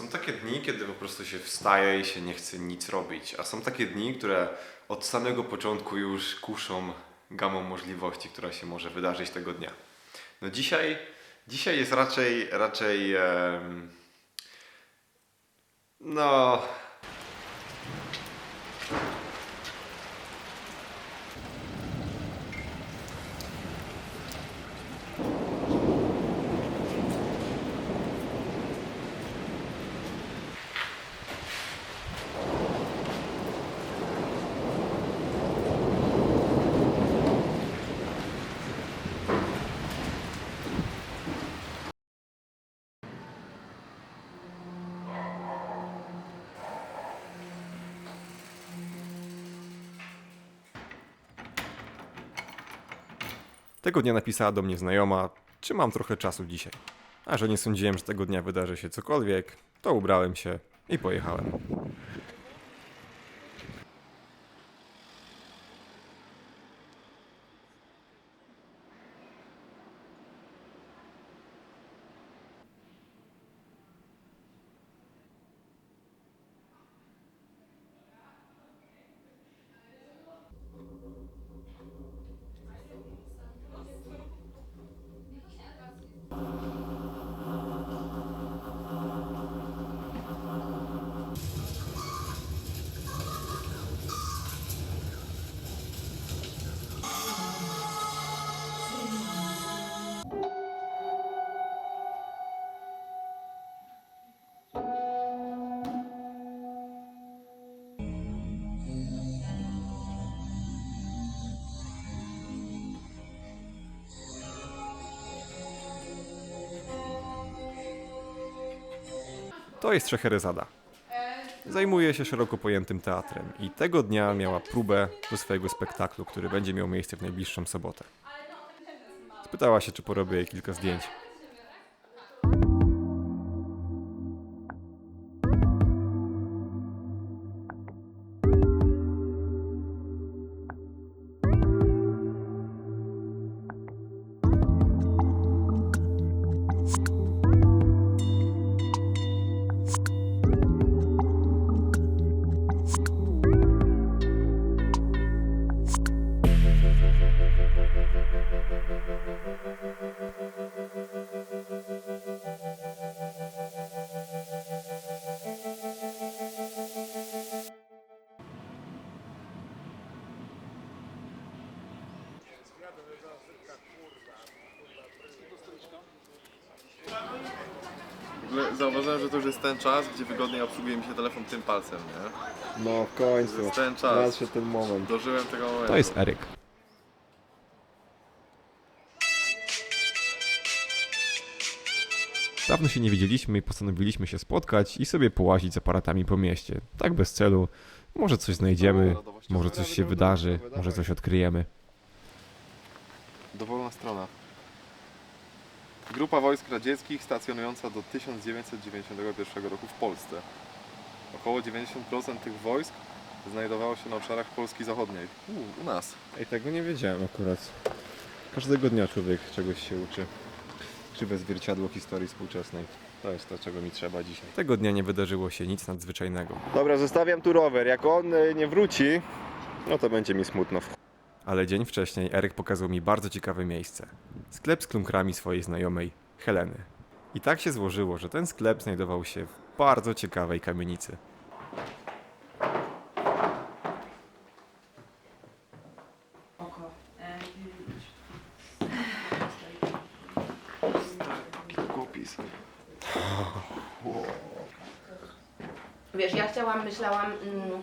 Są takie dni, kiedy po prostu się wstaje i się nie chce nic robić, a są takie dni, które od samego początku już kuszą gamą możliwości, która się może wydarzyć tego dnia. No dzisiaj, dzisiaj jest raczej, raczej, no, Tego dnia napisała do mnie znajoma, czy mam trochę czasu dzisiaj. A że nie sądziłem, że tego dnia wydarzy się cokolwiek, to ubrałem się i pojechałem. To jest Szeherezada. Zajmuje się szeroko pojętym teatrem i tego dnia miała próbę do swojego spektaklu, który będzie miał miejsce w najbliższą sobotę. Spytała się, czy porobię jej kilka zdjęć. Ogóle Zauważyłem, że to już jest ten czas, gdzie wygodniej obsługuje mi się telefon tym palcem, nie? No w końcu. To jest ten czas. Nadszedł ten moment. Dożyłem tego momentu. To jest Eryk. Dawno się nie widzieliśmy i postanowiliśmy się spotkać i sobie połazić z aparatami po mieście. Tak bez celu. Może coś znajdziemy, może coś się wydarzy, może coś odkryjemy. Dowolna strona. Grupa wojsk radzieckich stacjonująca do 1991 roku w Polsce. Około 90% tych wojsk znajdowało się na obszarach Polski Zachodniej. U, u nas. Ej, tego nie wiedziałem akurat. Każdego dnia człowiek czegoś się uczy. Krzywe zwierciadło historii współczesnej. To jest to, czego mi trzeba dzisiaj. Tego dnia nie wydarzyło się nic nadzwyczajnego. Dobra, zostawiam tu rower. Jak on y, nie wróci, no to będzie mi smutno. Ale dzień wcześniej Eryk pokazał mi bardzo ciekawe miejsce. Sklep z klunkrami swojej znajomej, Heleny. I tak się złożyło, że ten sklep znajdował się w bardzo ciekawej kamienicy. oko. Głupis. Wiesz, ja chciałam, myślałam, mm,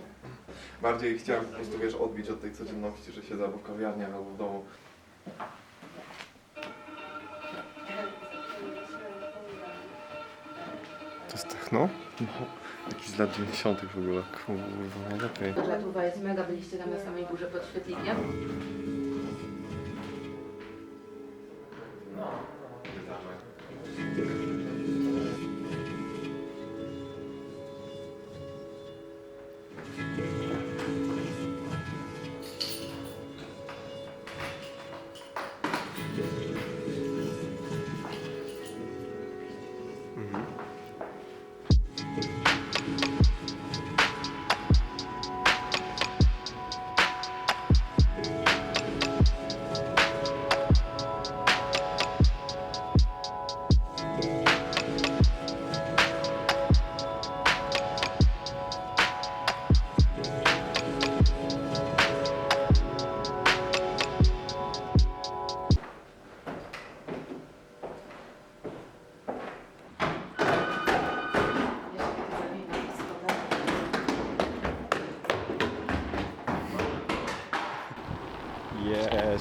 Bardziej chciałem po prostu, wiesz, odbić od tej codzienności, że siedzę albo w kawiarniach, albo w domu. To jest techno? Jakiś z lat 90. w ogóle. Kurwa, najlepiej. Latuwa jest mega, byliście tam na samej górze pod świetlikiem. Mm-hmm.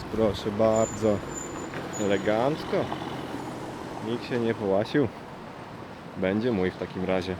Proszę bardzo. Elegancko. Nikt się nie połasił. Będzie mój w takim razie.